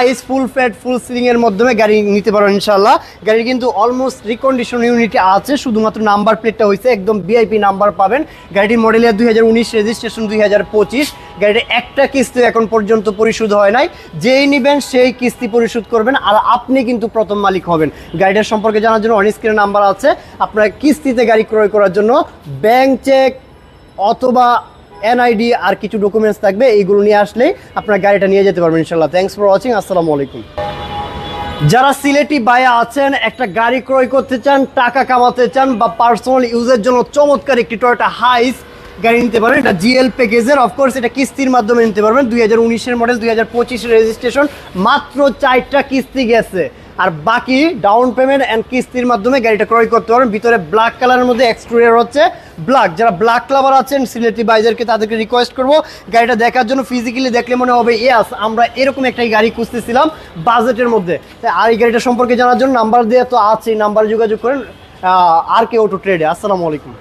হাইস ফুল fat full ceiling এর মাধ্যমে গাড়ি নিতে পারবেন ইনশাল্লাহ গাড়ি কিন্তু অলমোস্ট রিকন্ডিশন ইউনিটি আছে, শুধুমাত্র নাম্বার প্লেটটা হয়েছে একদম ভিআইপি নাম্বার পাবেন। গাড়িটির মডেল দুই হাজার উনিশ রেজিস্ট্রেশন দুই হাজার পঁচিশ। গাড়ির একটা কিস্তি এখন পর্যন্ত পরিশোধ হয় নাই। যেই নিবেন সেই কিস্তি পরিশোধ করবেন, আর আপনি কিন্তু প্রথম মালিক হবেন। গাড়িটার সম্পর্কে জানার জন্য অন স্ক্রিনে নাম্বার আছে। আপনারা কিস্তিতে গাড়ি ক্রয় করার জন্য ব্যাংক চেক অথবা এনআইডি আর কিছু ডকুমেন্টস থাকবে, এইগুলো নিয়ে আসলে আপনার গাড়িটা নিয়ে যেতে পারবেন ইনশাল্লাহ থ্যাংকস ফর ওয়াচিং আসসালামু আলাইকুম। যারা সিলেটি বায়া আছেন, একটা গাড়ি ক্রয় করতে চান, টাকা কামাতে চান বা পার্সোনাল ইউজের জন্য চমৎকার একটি টয়োটা হাইস গাড়ি নিতে পারেন, এটা জিএল প্যাকেজের অফকোর্স এটা কিস্তির মাধ্যমে নিতে পারবেন। দুই হাজার উনিশের মডেল দুই হাজার পঁচিশের রেজিস্ট্রেশন মাত্র চারটা কিস্তি গেছে। আর বাকি ডাউন পেমেন্ট অ্যান্ড কিস্তির মাধ্যমে গাড়িটা ক্রয় করতে পারবেন ভিতরে ব্ল্যাক কালারের মধ্যে এক্সটেরিয়র হচ্ছে ব্ল্যাক যারা ব্ল্যাক ক্লাবার আছেন সিলেটি বাইজারকে তাদেরকে রিকোয়েস্ট করব। গাড়িটা দেখার জন্য ফিজিক্যালি দেখলে মনে হবে ইয়াস আমরা এরকম একটা গাড়ি খুঁজতেছিলাম বাজেটের মধ্যে। তাই আর এই গাড়িটা সম্পর্কে জানার জন্য নাম্বার দেওয়া তো আছে নাম্বারে যোগাযোগ করেন আর কে অটো ট্রেডে আসসালামু আলাইকুম।